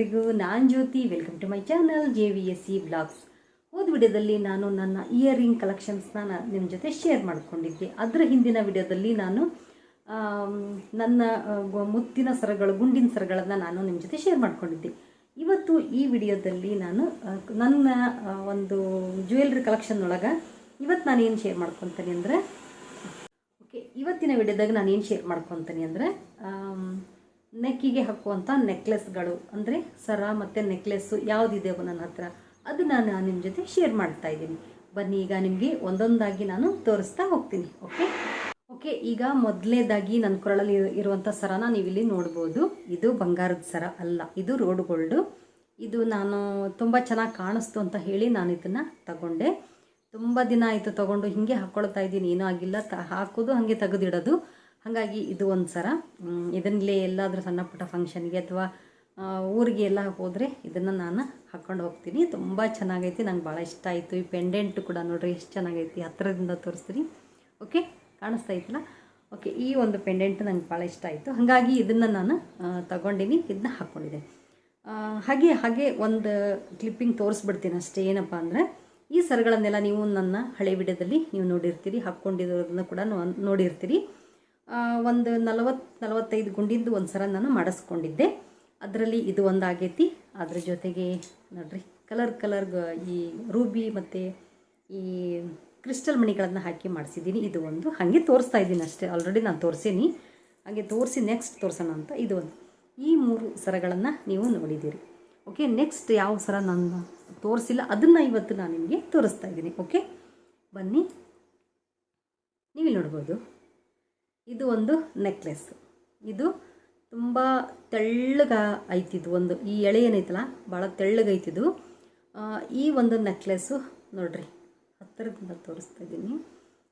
ಎಲ್ರಿಗೂ, ನಾನು Jyoti welcome to my channel J V S C blogs ಹೋದ ವಿಡಿಯೋದಲ್ಲಿ ನಾನು ನನ್ನ ಇಯರಿಂಗ್ ಕಲೆಕ್ಷನ್ಸ್ನ ನಿಮ್ಮ ಜೊತೆ ಶೇರ್ ಮಾಡ್ಕೊಂಡಿದ್ದೆ. ಅದರ ಹಿಂದಿನ ವಿಡಿಯೋದಲ್ಲಿ ನಾನು ನನ್ನ ಮುತ್ತಿನ ಸರಗಳು, ಗುಂಡಿನ ಸರಗಳನ್ನು ನಾನು ನಿಮ್ಮ ಜೊತೆ ಶೇರ್ ಮಾಡ್ಕೊಂಡಿದ್ದೆ. ಇವತ್ತು ಈ ವಿಡಿಯೋದಲ್ಲಿ ನಾನು ನನ್ನ ಒಂದು ಜ್ಯುವೆಲ್ರಿ ಕಲೆಕ್ಷನ್ ಒಳಗೆ ಇವತ್ತು ನಾನು ಏನು ಶೇರ್ ಮಾಡ್ಕೊತೀನಿ ಅಂದರೆ, ಓಕೆ, ಇವತ್ತಿನ ವಿಡಿಯೋದಾಗ ನಾನು ಏನು ಶೇರ್ ಮಾಡ್ಕೊತೀನಿ ಅಂದರೆ ನೆಕ್ಕಿಗೆ ಹಾಕುವಂಥ ನೆಕ್ಲೆಸ್ಗಳು ಅಂದರೆ ಸರ ಮತ್ತು ನೆಕ್ಲೆಸ್ಸು ಯಾವುದಿದೆಯೋ ನನ್ನ ಹತ್ರ? ಅದನ್ನು ನಾನು ನಿಮ್ಮ ಜೊತೆ ಶೇರ್ ಮಾಡ್ತಾ ಇದ್ದೀನಿ. ಬನ್ನಿ, ಈಗ ನಿಮಗೆ ಒಂದೊಂದಾಗಿ ನಾನು ತೋರಿಸ್ತಾ ಹೋಗ್ತೀನಿ ಓಕೆ ಓಕೆ ಈಗ ಮೊದಲನೇದಾಗಿ ನನ್ನ ಕೊರಳಲ್ಲಿ ಇರು- ಇರುವಂಥ ಸರನ ನೀವಿಲ್ಲಿ ನೋಡ್ಬೋದು. ಇದು ಬಂಗಾರದ ಸರ ಅಲ್ಲ, ಇದು ರೋಡ್ ಗೋಲ್ಡು ಇದು ನಾನು ತುಂಬ ಚೆನ್ನಾಗಿ ಕಾಣಿಸ್ತು ಅಂತ ಹೇಳಿ ನಾನು ಇದನ್ನು ತಗೊಂಡೆ. ತುಂಬ ದಿನ ಆಯಿತು ತೊಗೊಂಡು ಹೀಗೆ ಹಾಕ್ಕೊಳ್ತಾ ಇದ್ದೀನಿ, ಏನೂ ಆಗಿಲ್ಲ. ತ ಹಾಕೋದು ಹಾಗೆ ತೆಗೆದಿಡೋದು. ಹಾಗಾಗಿ ಇದು ಒಂದು ಸರ ಇದನ್ನಲ್ಲೇ ಇದನ್ನೇ ಎಲ್ಲಾದರೂ ಸಣ್ಣ ಪುಟ್ಟ ಫಂಕ್ಷನ್ಗೆ ಅಥವಾ ಊರಿಗೆ ಎಲ್ಲ ಹೋದರೆ ಇದನ್ನು ನಾನು ಹಾಕ್ಕೊಂಡು ಹೋಗ್ತೀನಿ. ತುಂಬ ಚೆನ್ನಾಗೈತಿ, ನಂಗೆ ಭಾಳ ಇಷ್ಟ ಆಯಿತು. ಈ ಪೆಂಡೆಂಟು ಕೂಡ ನೋಡಿರಿ ಎಷ್ಟು ಚೆನ್ನಾಗೈತಿ ಹತ್ತಿರದಿಂದ ತೋರಿಸ್ತೀನಿ. ಓಕೆ ಕಾಣಿಸ್ತಾ ಇತ್ತಲ್ಲ ಓಕೆ ಈ ಒಂದು ಪೆಂಡೆಂಟ್ ನಂಗೆ ಭಾಳ ಇಷ್ಟ ಆಯಿತು. ಹಾಗಾಗಿ ಇದನ್ನು ನಾನು ತಗೊಂಡಿನಿ ಇದನ್ನ ಹಾಕ್ಕೊಂಡಿದ್ದೆ ಹಾಗೆ ಹಾಗೆ ಒಂದು ಕ್ಲಿಪ್ಪಿಂಗ್ ತೋರಿಸ್ಬಿಡ್ತೀನಿ ಅಷ್ಟೇ. ಏನಪ್ಪ ಅಂದರೆ, ಈ ಸರಗಳನ್ನೆಲ್ಲ ನೀವು ನನ್ನ ಹಳೆ ವಿಡಿಯೋದಲ್ಲಿ ನೀವು ನೋಡಿರ್ತೀರಿ ಹಾಕ್ಕೊಂಡಿರೋದನ್ನ ಕೂಡ ನೋಡಿರ್ತೀರಿ. ಒಂದು ನಲವತ್ತು, ನಲವತ್ತೈದು ಗುಂಡಿಂದು ಒಂದು ಸರ ನಾನು ಮಾಡಿಸ್ಕೊಂಡಿದ್ದೆ. ಅದರಲ್ಲಿ ಇದು ಒಂದು ಆಗೈತಿ ಅದ್ರ ಜೊತೆಗೆ ನೋಡ್ರಿ, ಕಲರ್ ಕಲರ್ ಈ ರೂಬಿ ಮತ್ತು ಈ ಕ್ರಿಸ್ಟಲ್ ಮಣಿಗಳನ್ನು ಹಾಕಿ ಮಾಡಿಸಿದ್ದೀನಿ. ಇದು ಒಂದು ಹಾಗೆ ತೋರಿಸ್ತಾ ಇದ್ದೀನಿ ಅಷ್ಟೇ. ಆಲ್ರೆಡಿ ನಾನು ತೋರಿಸೀನಿ. ಹಾಗೆ ತೋರಿಸಿ ನೆಕ್ಸ್ಟ್ ತೋರಿಸೋಣ ಅಂತ ಇದು ಒಂದು. ಈ ಮೂರು ಸರಗಳನ್ನು ನೀವು ನೋಡಿದ್ದೀರಿ. ಓಕೆ ನೆಕ್ಸ್ಟ್ ಯಾವ ಸರ ನಾನು ತೋರಿಸಿಲ್ಲ. ಅದನ್ನು ಇವತ್ತು ನಾನು ನಿಮಗೆ ತೋರಿಸ್ತಾ ಇದ್ದೀನಿ. ಓಕೆ ಬನ್ನಿ. ನೀವು ನೋಡ್ಬೋದು. ಇದು ಒಂದು ನೆಕ್ಲೆಸ್ ಇದು ತುಂಬ ತೆಳ್ಳಗ ಐತಿದು ಒಂದು. ಈ ಎಳೆ ಏನೈತಲ್ಲ ಭಾಳ ತೆಳ್ಳಗೈತಿದು ಈ ಒಂದು ನೆಕ್ಲೆಸ್ಸು ನೋಡ್ರಿ, ಹತ್ತಿರದಿಂದ ತೋರಿಸ್ತಾ ಇದ್ದೀನಿ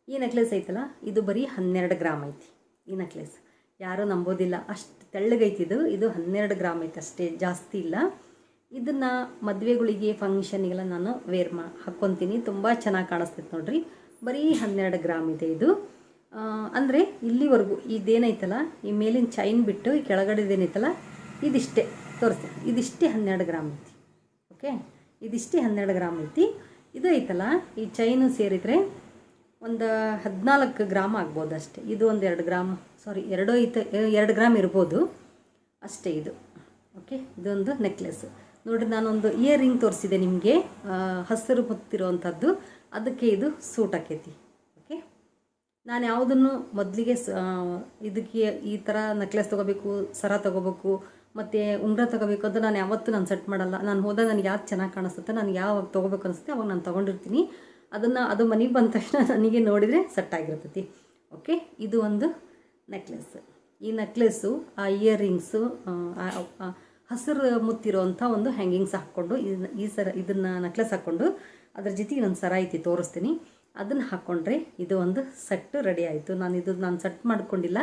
ಈ ನೆಕ್ಲೆಸ್ ಐತಲ್ಲ, ಇದು ಬರೀ ಹನ್ನೆರಡು ಗ್ರಾಮ್ ಐತಿ ಈ ನೆಕ್ಲೆಸ್ ಯಾರೂ ನಂಬೋದಿಲ್ಲ, ಅಷ್ಟು ತೆಳ್ಳಗೈತಿದು ಇದು. ಹನ್ನೆರಡು ಗ್ರಾಮ್ ಐತೆ ಅಷ್ಟೇ, ಜಾಸ್ತಿ ಇಲ್ಲ. ಇದನ್ನು ಮದುವೆಗಳಿಗೆ ಫಂಕ್ಷನ್ಗೆಲ್ಲ ನಾನು ವೇರ್ ಮಾ ಹಾಕ್ಕೊತೀನಿ ತುಂಬ ಚೆನ್ನಾಗಿ ಕಾಣಿಸ್ತೈತೆ ನೋಡ್ರಿ. ಬರೀ ಹನ್ನೆರಡು ಗ್ರಾಮ್ ಇದೆ ಇದು. ಅಂದರೆ ಇಲ್ಲಿವರೆಗೂ ಇದೇನೈತಲ್ಲ, ಈ ಮೇಲಿನ ಚೈನ್ ಬಿಟ್ಟು ಈ ಕೆಳಗಡೆದೇನೈತಲ್ಲ ಇದಿಷ್ಟೇ, ತೋರಿಸ್ತೀನಿ. ಇದಿಷ್ಟೇ ಹನ್ನೆರಡು ಗ್ರಾಮ್ ಐತಿ. ಓಕೆ ಇದಿಷ್ಟೇ ಹನ್ನೆರಡು ಗ್ರಾಮ್ ಐತಿ. ಇದು ಐತಲ್ಲ, ಈ ಚೈನು ಸೇರಿದರೆ ಒಂದು ಹದಿನಾಲ್ಕು ಗ್ರಾಮ್ ಆಗ್ಬೋದು ಅಷ್ಟೇ. ಇದು ಒಂದು ಎರಡು ಗ್ರಾಮ್ ಸಾರಿ ಎರಡೋ ಐತೆ ಎರಡು ಗ್ರಾಮ್ ಇರ್ಬೋದು. ಅಷ್ಟೇ ಇದು. ಓಕೆ ಇದೊಂದು ನೆಕ್ಲೆಸ್ ನೋಡಿ ನಾನೊಂದು ಇಯರ್ ರಿಂಗ್ ತೋರಿಸಿದೆ ನಿಮಗೆ. ಹಸಿರು ಹೊತ್ತಿರುವಂಥದ್ದು ಅದಕ್ಕೆ ಇದು ಸೂಟ್ ಆಕೈತಿ. ನಾನು ಯಾವುದನ್ನು ಮೊದಲಿಗೆ ಇದಕ್ಕೆ ಈ ಥರ ನೆಕ್ಲೆಸ್ ತೊಗೋಬೇಕು, ಸರ ತೊಗೋಬೇಕು, ಮತ್ತು ಉಂಗುರ ತೊಗೋಬೇಕು ಅಂತ ನಾನು ಯಾವತ್ತೂ ನಾನು ಸೆಟ್ ಮಾಡಲ್ಲ. ನಾನು ಹೋದಾಗ ನನಗೆ ಯಾವ್ದು ಚೆನ್ನಾಗಿ ಕಾಣಿಸುತ್ತೆ ನಾನು ಯಾವಾಗ ತೊಗೋಬೇಕು ಅನಿಸುತ್ತೆ ಅವಾಗ ನಾನು ತೊಗೊಂಡಿರ್ತೀನಿ. ಅದನ್ನು ಅದು ಮನೆಗೆ ಬಂದ ತಕ್ಷಣ ನನಗೆ ನೋಡಿದರೆ ಸೆಟ್ ಆಗಿರ್ತೈತಿ. ಓಕೆ ಇದು ಒಂದು ನೆಕ್ಲೆಸ್ ಈ ನೆಕ್ಲೆಸ್ಸು ಆ ಇಯರ್ ರಿಂಗ್ಸು ಹಸಿರು ಮುತ್ತಿರೋವಂಥ ಒಂದು ಹ್ಯಾಂಗಿಂಗ್ಸ್ ಹಾಕ್ಕೊಂಡು ಈ ಸರ, ಇದನ್ನು ನೆಕ್ಲೆಸ್ ಹಾಕ್ಕೊಂಡು ಅದ್ರ ಜೊತೆಗೆ ನಾನು ಸರ ಐತಿ ತೋರಿಸ್ತೀನಿ. ಅದನ್ನು ಹಾಕ್ಕೊಂಡ್ರೆ ಇದು ಒಂದು ಸೆಟ್ ರೆಡಿ ಆಯಿತು. ನಾನು ಇದು ನಾನು ಸೆಟ್ ಮಾಡ್ಕೊಂಡಿಲ್ಲ.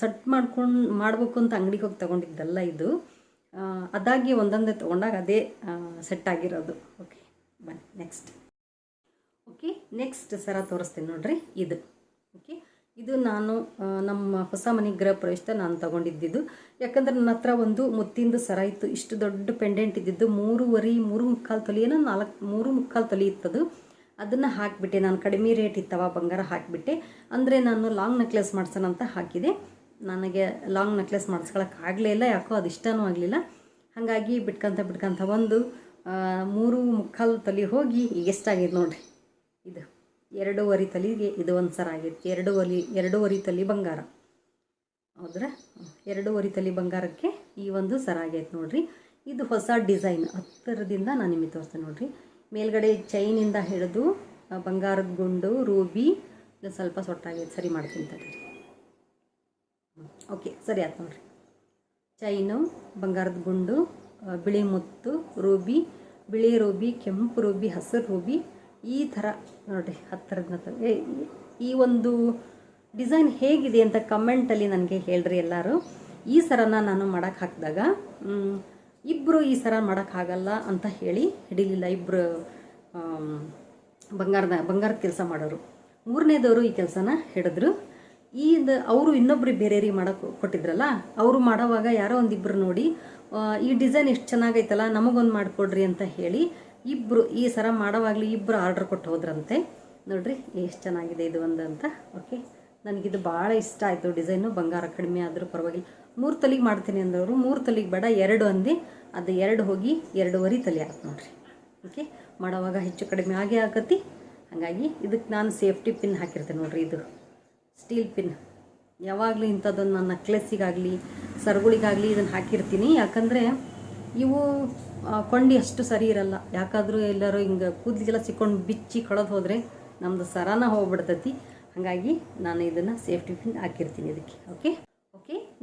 ಸೆಟ್ ಮಾಡ್ಕೊಂಡು ಮಾಡಬೇಕು ಅಂತ ಅಂಗಡಿಗೆ ಹೋಗಿ ತೊಗೊಂಡಿದ್ದಲ್ಲ ಇದು. ಅದಾಗಿ ಒಂದೊಂದೇ ತೊಗೊಂಡಾಗ ಅದೇ ಸೆಟ್ ಆಗಿರೋದು. ಓಕೆ ಬನ್ನಿ ನೆಕ್ಸ್ಟ್ ಓಕೆ ನೆಕ್ಸ್ಟ್ ಸರ ತೋರಿಸ್ತೀನಿ ನೋಡಿರಿ ಇದು. ಓಕೆ ಇದು ನಾನು ನಮ್ಮ ಹೊಸ ಮನೆ ಗೃಹ ಪ್ರವೇಶ ನಾನು ತೊಗೊಂಡಿದ್ದಿದ್ದು. ಯಾಕಂದ್ರೆ ನನ್ನ ಹತ್ರ ಒಂದು ಮುತ್ತಿಂದು ಸರ ಇತ್ತು. ಇಷ್ಟು ದೊಡ್ಡ ಪೆಂಡೆಂಟ್ ಇದ್ದಿದ್ದು. ಮೂರುವರೆ, ಮೂರು ಮುಕ್ಕಾಲು ತೊಲಿ ಏನೋ ನಾಲ್ಕು, ಮೂರು ಮುಕ್ಕಾಲು ತೊಲಿ ಇತ್ತದು. ಅದನ್ನು ಹಾಕಿಬಿಟ್ಟೆ. ನಾನು ಕಡಿಮೆ ರೇಟ್ ಇತ್ತವ, ಬಂಗಾರ ಹಾಕಿಬಿಟ್ಟೆ. ಅಂದರೆ ನಾನು ಲಾಂಗ್ ನೆಕ್ಲೆಸ್ ಮಾಡ್ಸೋಣ ಅಂತ ಹಾಕಿದೆ. ನನಗೆ ಲಾಂಗ್ ನೆಕ್ಲೆಸ್ ಮಾಡಿಸ್ಕೊಳಕ್ಕೆ ಆಗಲೇ ಇಲ್ಲ, ಯಾಕೋ ಅದು ಇಷ್ಟನೂ ಆಗಲಿಲ್ಲ. ಹಾಗಾಗಿ ಬಿಟ್ಕೊಂತ ಬಿಟ್ಕೊಂತ ಒಂದು ಮೂರು ಮುಕ್ಕಾಲು ತಲೆ ಹೋಗಿ ಎಷ್ಟಾಗಿದೆ ನೋಡಿರಿ. ಇದು ಎರಡೂವರೆ ತಲೆಗೆ ಇದು ಒಂದು ಸರ ಆಗೈತಿ. ಎರಡೂವರೆ ಎರಡೂವರೆ ತಲೆ ಬಂಗಾರ. ಹೌದ್ರಾ? ಎರಡೂವರೆ ತಲೆ ಬಂಗಾರಕ್ಕೆ ಈ ಒಂದು ಸರ ಆಗೈತೆ ನೋಡಿರಿ. ಇದು ಹೊಸ ಡಿಸೈನ್. ಹತ್ತಿರದಿಂದ ನಾನು ನಿಮಗೆ ತೋರಿಸ್ತೇನೆ ನೋಡ್ರಿ. ಮೇಲ್ಗಡೆ ಚೈನಿಂದ ಹಿಡಿದು ಬಂಗಾರದ ಗುಂಡು, ರೂಬಿ ಸ್ವಲ್ಪ ಸೊಟ್ಟಾಗೈತೆ ಸರಿ ಮಾಡ್ತೀನಿ ಓಕೆ, ಸರಿ ಆಯ್ತು ನೋಡ್ರಿ. ಚೈನು, ಬಂಗಾರದ ಗುಂಡು ಬಿಳಿ ಮುತ್ತು, ರೂಬಿ, ಬಿಳಿ ರೂಬಿ, ಕೆಂಪು ರೂಬಿ, ಹಸಿರು ರೂಬಿ, ಈ ಥರ ನೋಡಿರಿ ಹತ್ತಿರದ ಈ ಒಂದು ಡಿಸೈನ್ ಹೇಗಿದೆ ಅಂತ ಕಮೆಂಟಲ್ಲಿ ನನಗೆ ಹೇಳ್ರಿ ಎಲ್ಲರೂ. ಈ ಸರನ ನಾನು ಮಾಡೋಕ್ಕೆ ಹಾಕಿದಾಗ ಇಬ್ಬರು ಈ ಸರ ಮಾಡೋಕ್ಕಾಗಲ್ಲ ಅಂತ ಹೇಳಿ ಹಿಡಿಲಿಲ್ಲ. ಇಬ್ಬರು ಬಂಗಾರದ ಬಂಗಾರದ ಕೆಲಸ ಮಾಡೋರು. ಮೂರನೇದವರು ಈ ಕೆಲಸನ ಹಿಡಿದ್ರು. ಈ ಅವರು ಇನ್ನೊಬ್ರಿಗೆ ಬೇರೆಯವ್ರಿಗೆ ಮಾಡೋಕೆ ಕೊಟ್ಟಿದ್ರಲ್ಲ, ಅವರು ಮಾಡೋವಾಗ ಯಾರೋ ಒಂದಿಬ್ಬರು ನೋಡಿ ಈ ಡಿಸೈನ್ ಎಷ್ಟು ಚೆನ್ನಾಗೈತಲ್ಲ, ನಮಗೊಂದು ಮಾಡಿಕೊಡ್ರಿ ಅಂತ ಹೇಳಿ ಇಬ್ಬರು ಈ ಸರ ಮಾಡೋವಾಗಲೂ ಇಬ್ಬರು ಆರ್ಡ್ರ್ ಕೊಟ್ಟು ಹೋದ್ರಂತೆ. ನೋಡ್ರಿ ಎಷ್ಟು ಚೆನ್ನಾಗಿದೆ ಇದು ಒಂದು ಅಂತ ಓಕೆ, ನನಗಿದು ಭಾಳ ಇಷ್ಟ ಆಯಿತು ಡಿಸೈನು. ಬಂಗಾರ ಕಡಿಮೆ ಆದರೂ ಪರವಾಗಿಲ್ಲ. ಮೂರು ತಲೆಗೆ ಮಾಡ್ತೀನಿ ಅಂದವರು, ಮೂರು ತಲೆಗೆ ಬೇಡ, ಎರಡು ಅಂದು, ಅದು ಎರಡು ಹೋಗಿ ಎರಡೂವರೆ ತಲೆ ಆಯ್ತು ನೋಡಿರಿ. ಓಕೆ ಮಾಡೋವಾಗ ಹೆಚ್ಚು ಕಡಿಮೆ ಆಗೇ ಆಗತ್ತಿ ಹಾಗಾಗಿ ಇದಕ್ಕೆ ನಾನು ಸೇಫ್ಟಿ ಪಿನ್ ಹಾಕಿರ್ತೇನೆ ನೋಡಿರಿ ಇದು. Steel pin. ಯಾವಾಗಲೂ ಇಂಥದ್ದೊಂದು ನನ್ನ ನೆಕ್ಲೆಸ್ಸಿಗಾಗಲಿ, ಸರಗಳಿಗಾಗಲಿ ಇದನ್ನು ಹಾಕಿರ್ತೀನಿ. ಯಾಕಂದರೆ ಇವು ಕೊಂಡಿ ಅಷ್ಟು ಸರಿ ಇರಲ್ಲ. ಯಾಕಾದರೂ ಎಲ್ಲರೂ ಹಿಂಗೆ ಕೂದಲಿಗೆಲ್ಲ ಸಿಕ್ಕೊಂಡು ಬಿಚ್ಚಿ ಕಳೆದು ಹೋದರೆ ನಮ್ಮದು ಸರಾನ ಹೋಗ್ಬಿಡ್ತತಿ. ಹಾಗಾಗಿ ನಾನು ಇದನ್ನು ಸೇಫ್ಟಿ ಪಿನ್ ಹಾಕಿರ್ತೀನಿ ಇದಕ್ಕೆ. ಓಕೆ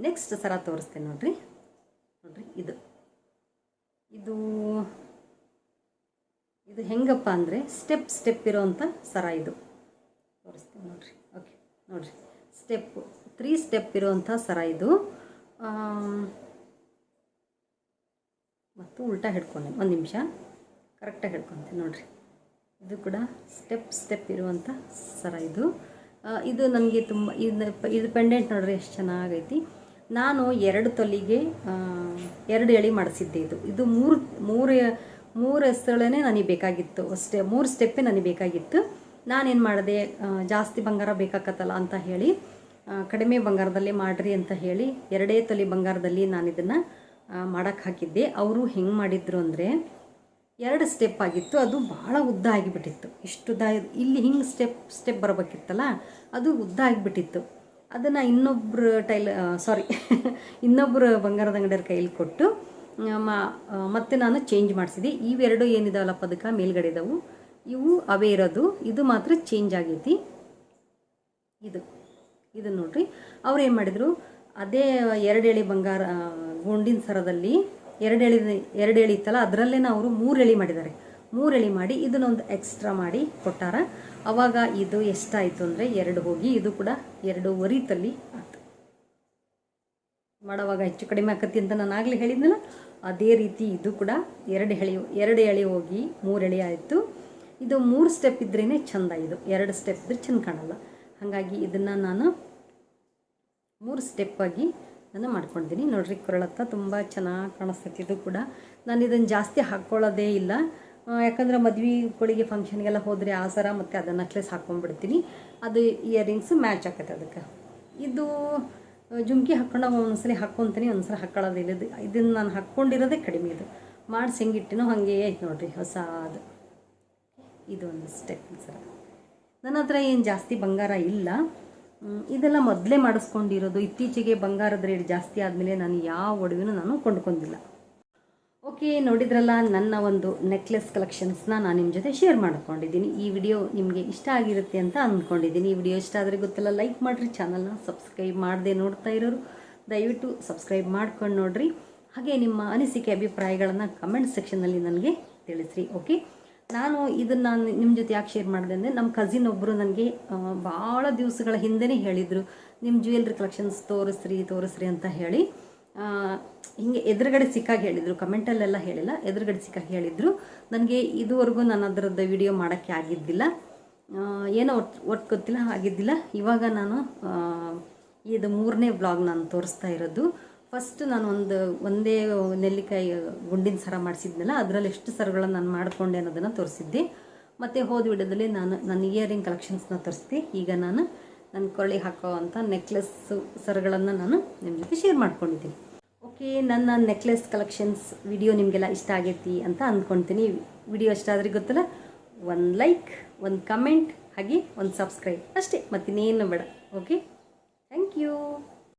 ನೆಕ್ಸ್ಟ್ ಸರ ತೋರಿಸ್ತೇನೆ ನೋಡ್ರಿ. ನೋಡ್ರಿ, ಇದು. ಇದು ಇದು ಹೆಂಗಪ್ಪ ಅಂದರೆ ಸ್ಟೆಪ್ ಸ್ಟೆಪ್ ಇರೋವಂಥ ಸರ ಇದು. ತೋರಿಸ್ತೀನಿ ನೋಡ್ರಿ. ಓಕೆ ನೋಡ್ರಿ. ಸ್ಟೆಪ್ಪು ತ್ರೀ ಸ್ಟೆಪ್ ಇರುವಂಥ ಸರ ಇದು. ಮತ್ತು ಉಲ್ಟಾ ಹಿಡ್ಕೊಂಡೆ. ಒಂದು ನಿಮಿಷ. ಕರೆಕ್ಟಾಗಿ ಹಿಡ್ಕೊತೀನಿ ನೋಡ್ರಿ. ಇದು ಕೂಡ ಸ್ಟೆಪ್ ಸ್ಟೆಪ್ ಇರುವಂಥ ಸರ ಇದು. ಇದು ನನಗೆ ತುಂಬ, ಇದು ಇದು ಪೆಂಡೆಂಟ್ ನೋಡ್ರಿ, ಎಷ್ಟು ಚೆನ್ನಾಗೈತಿ. ನಾನು ಎರಡು ತೊಲಿಗೆ ಎರಡು ಎಳಿ ಮಾಡಿಸಿದ್ದೆ ಇದು. ಇದು ಮೂರು ಮೂರು ಮೂರು ಹೆಸರೇ ನನಗೆ ಬೇಕಾಗಿತ್ತು ಅಷ್ಟೇ, ಮೂರು ಸ್ಟೆಪ್ಪೇ ನನಗೆ ಬೇಕಾಗಿತ್ತು. ನಾನೇನು ಮಾಡಿದೆ ಜಾಸ್ತಿ ಬಂಗಾರ ಬೇಕಾಗತ್ತಲ್ಲ ಅಂತ ಹೇಳಿ ಕಡಿಮೆ ಬಂಗಾರದಲ್ಲಿ ಮಾಡಿರಿ ಅಂತ ಹೇಳಿ ಎರಡೇ ತೊಲಿ ಬಂಗಾರದಲ್ಲಿ ನಾನು ಇದನ್ನು ಮಾಡೋಕ್ಕೆ ಹಾಕಿದ್ದೆ. ಅವರು ಹೆಂಗೆ ಮಾಡಿದ್ರು ಅಂದರೆ, ಎರಡು ಸ್ಟೆಪ್ ಆಗಿತ್ತು, ಅದು ಭಾಳ ಉದ್ದ ಆಗಿಬಿಟ್ಟಿತ್ತು. ಇಷ್ಟು ಉದ್ದ ಇಲ್ಲಿ ಹಿಂಗೆ ಸ್ಟೆಪ್ ಸ್ಟೆಪ್ ಬರಬೇಕಿತ್ತಲ್ಲ, ಅದು ಉದ್ದ ಆಗಿಬಿಟ್ಟಿತ್ತು. ಅದನ್ನು ಇನ್ನೊಬ್ಬರು ಟೈಲ್ ಸಾರಿ ಇನ್ನೊಬ್ಬರು ಬಂಗಾರದ ಅಂಗಡಿಯವ್ರ ಕೈಲಿ ಕೊಟ್ಟು ಮತ್ತೆ ನಾನು ಚೇಂಜ್ ಮಾಡಿಸಿದೆ ಇವೆರಡು ಏನಿದಾವಲ್ಲ ಪದಕ ಮೇಲ್ಗಡೆ ಇದಾವೆ. ಇವು ಅವೇ ಇರೋದು. ಇದು ಮಾತ್ರ ಚೇಂಜ್ ಆಗೈತಿ. ಇದು. ಇದು ನೋಡ್ರಿ. ಅವ್ರು ಏನು ಮಾಡಿದರು, ಅದೇ ಎರಡು ಎಳೆ ಬಂಗಾರ ಗುಂಡಿನ ಸರದಲ್ಲಿ ಎರಡು ಎಳೆ, ಎರಡು ಎಳಿ ಇತ್ತಲ್ಲ ಅದರಲ್ಲೇ ಅವರು ಮೂರು ಎಳೆ ಮಾಡಿದ್ದಾರೆ. ಮೂರು ಎಳೆ ಮಾಡಿ ಇದನ್ನೊಂದು ಎಕ್ಸ್ಟ್ರಾ ಮಾಡಿ ಕೊಟ್ಟಾರ. ಅವಾಗ ಇದು ಎಷ್ಟಾಯಿತು ಅಂದರೆ ಎರಡು ಹೋಗಿ ಇದು ಕೂಡ ಎರಡೂವರೆ ತಲ್ಲಿ ಆಯ್ತು. ಮಾಡೋವಾಗ ಹೆಚ್ಚು ಕಡಿಮೆ ಆಕತಿ ಅಂತ ನಾನು ಆಗಲೇ ಹೇಳಿದ್ನಲ್ಲ, ಅದೇ ರೀತಿ ಇದು ಕೂಡ ಎರಡು ಎಳೆ ಎರಡು ಎಳೆ ಹೋಗಿ ಮೂರು ಎಳೆ ಆಯಿತು. ಇದು ಮೂರು ಸ್ಟೆಪ್ ಇದ್ರೇ ಚೆಂದ ಇದು, ಎರಡು ಸ್ಟೆಪ್ ಇದ್ರೆ ಚೆಂದ ಕಾಣಲ್ಲ. ಹಾಗಾಗಿ ಇದನ್ನು ನಾನು ಮೂರು ಸ್ಟೆಪ್ ಆಗಿ ನಾನು ಮಾಡ್ಕೊಂಡಿದ್ದೀನಿ. ನೋಡ್ರಿ ಕೊರಳತ್ತ ತುಂಬ ಚೆನ್ನಾಗಿ ಕಾಣಿಸ್ತೈತಿ ಇದು ಕೂಡ. ನಾನು ಇದನ್ನು ಜಾಸ್ತಿ ಹಾಕ್ಕೊಳ್ಳೋದೇ ಇಲ್ಲ. ಯಾಕಂದ್ರೆ ಮದುವೆಗಳಿಗೆ ಫಂಕ್ಷನ್ಗೆಲ್ಲ ಹೋದರೆ ಆ ಸರ ಮತ್ತು ಅದನ್ನು ನೆಕ್ಲೆಸ್ ಹಾಕ್ಕೊಂಡ್ಬಿಡ್ತೀನಿ ಅದು ಇಯರಿಂಗ್ಸ್ ಮ್ಯಾಚ್ ಆಗತ್ತೆ ಅದಕ್ಕೆ. ಇದು ಜುಮ್ಕಿ ಒಂದ್ಸಲಿ ಹಾಕ್ಕೊತೀನಿ ಒಂದ್ಸಲ ಹಾಕ್ಕೊಳ್ಳೋದಿಲ್ಲ ಇದು ಇದನ್ನು ನಾನು ಹಾಕ್ಕೊಂಡಿರೋದೇ ಕಡಿಮೆ ಇದು. ಮಾಡಿಸಿ ಹೆಂಗಿಟ್ಟಿನೋ ಹಾಗೆ ಐತೆ ನೋಡಿರಿ ಹೊಸ ಅದು ಇದು ಒಂದು ಸ್ಟೆಪ್ ಸರ. ನನ್ನ ಹತ್ರ ಏನು ಜಾಸ್ತಿ ಬಂಗಾರ ಇಲ್ಲ. ಇದೆಲ್ಲ ಮೊದಲೇ ಮಾಡಿಸ್ಕೊಂಡಿರೋದು. ಇತ್ತೀಚೆಗೆ ಬಂಗಾರದ ರೇಟ್ ಜಾಸ್ತಿ ಆದಮೇಲೆ ನಾನು ಯಾವ ಒಡವೆನೂ ನಾನು ಕೊಂಡ್ಕೊಂಡಿಲ್ಲ. ಓಕೆ, ನೋಡಿದ್ರಲ್ಲ, ನನ್ನ ಒಂದು ನೆಕ್ಲೆಸ್ ಕಲೆಕ್ಷನ್ಸ್ನ ನಾನು ನಿಮ್ಮ ಜೊತೆ ಶೇರ್ ಮಾಡ್ಕೊಂಡಿದ್ದೀನಿ. ಈ ವಿಡಿಯೋ ನಿಮಗೆ ಇಷ್ಟ ಆಗಿರುತ್ತೆ ಅಂತ ಅಂದ್ಕೊಂಡಿದ್ದೀನಿ ಈ ವಿಡಿಯೋ ಇಷ್ಟ ಆದರೆ ಗೊತ್ತಲ್ಲ ಲೈಕ್ ಮಾಡಿರಿ ಚಾನಲ್ನ ಸಬ್ಸ್ಕ್ರೈಬ್ ಮಾಡದೆ ನೋಡ್ತಾ ಇರೋರು. ದಯವಿಟ್ಟು ಸಬ್ಸ್ಕ್ರೈಬ್ ಮಾಡ್ಕೊಂಡು ನೋಡಿರಿ. ಹಾಗೆ ನಿಮ್ಮ ಅನಿಸಿಕೆ, ಅಭಿಪ್ರಾಯಗಳನ್ನು ಕಮೆಂಟ್ ಸೆಕ್ಷನ್ನಲ್ಲಿ ನನಗೆ ತಿಳಿಸ್ರಿ ಓಕೆ ನಾನು ಇದನ್ನು ನಿಮ್ಮ ಜೊತೆ ಯಾಕೆ ಶೇರ್ ಮಾಡಿದೆ ಅಂದರೆ ನಮ್ಮ ಕಸಿನ್ ಒಬ್ಬರು ನನಗೆ ಭಾಳ ದಿವಸಗಳ ಹಿಂದೆನೇ ಹೇಳಿದರು. ನಿಮ್ಮ ಜ್ಯುವೆಲ್ರಿ ಕಲೆಕ್ಷನ್ಸ್ ತೋರಿಸ್ರಿ ತೋರಿಸ್ರಿ ಅಂತ ಹೇಳಿ. ಹಿಂಗೆ ಎದುರುಗಡೆ ಸಿಕ್ಕಾಗಿ ಹೇಳಿದರು ಕಮೆಂಟಲ್ಲೆಲ್ಲ ಹೇಳಿಲ್ಲ, ಎದುರುಗಡೆ ಸಿಕ್ಕಾಗಿ ಹೇಳಿದರು. ನನಗೆ ಇದುವರೆಗೂ ನಾನು ಅದರದ್ದು ವಿಡಿಯೋ ಮಾಡೋಕ್ಕೆ ಆಗಿದ್ದಿಲ್ಲ. ಏನೋ ಒಟ್ಟು ಒಟ್ಟು ಗೊತ್ತಿಲ್ಲ, ಆಗಿದ್ದಿಲ್ಲ. ಇವಾಗ ನಾನು ಇದು ಮೂರನೇ ಬ್ಲಾಗ್ ನಾನು ತೋರಿಸ್ತಾ ಇರೋದು. ಫಸ್ಟ್ ನಾನು ಒಂದು, ಒಂದೇ ನೆಲ್ಲಿಕಾಯಿ ಗುಂಡಿನ ಸರ ಮಾಡಿಸಿದ್ನಲ್ಲ, ಅದರಲ್ಲಿ ಎಷ್ಟು ಸರಗಳನ್ನು ನಾನು ಮಾಡಿಕೊಂಡೆ ಅನ್ನೋದನ್ನು ತೋರಿಸಿದ್ದೆ. ಮತ್ತು ಹೋದ ವಿಡಿಯೋದಲ್ಲಿ ನಾನು, ನನ್ನ ಇಯರಿಂಗ್ ಕಲೆಕ್ಷನ್ಸ್ನ ತೋರಿಸಿದೆ ಈಗ ನಾನು ನನ್ನ ಕೊರಳಿ ಹಾಕೋ ಅಂಥ ನೆಕ್ಲೆಸ್ ಸರಗಳನ್ನು ನಾನು ನಿಮ್ಮ ಜೊತೆ ಶೇರ್ ಮಾಡ್ಕೊಂಡಿದ್ದೀನಿ. ಓಕೆ ನನ್ನ ನೆಕ್ಲೆಸ್ ಕಲೆಕ್ಷನ್ಸ್ ವಿಡಿಯೋ ನಿಮಗೆಲ್ಲ ಇಷ್ಟ ಆಗೈತಿ ಅಂತ ಅಂದ್ಕೊಳ್ತೀನಿ ವಿಡಿಯೋ ಇಷ್ಟ ಆದರೆ ಗೊತ್ತಲ್ಲ, ಒಂದು ಲೈಕ್ ಒಂದು ಕಮೆಂಟ್ ಹಾಗೆ ಒಂದು ಸಬ್ಸ್ಕ್ರೈಬ್ ಅಷ್ಟೇ, ಮತ್ತಿನ್ನೇನು ಬೇಡ. Okay thank you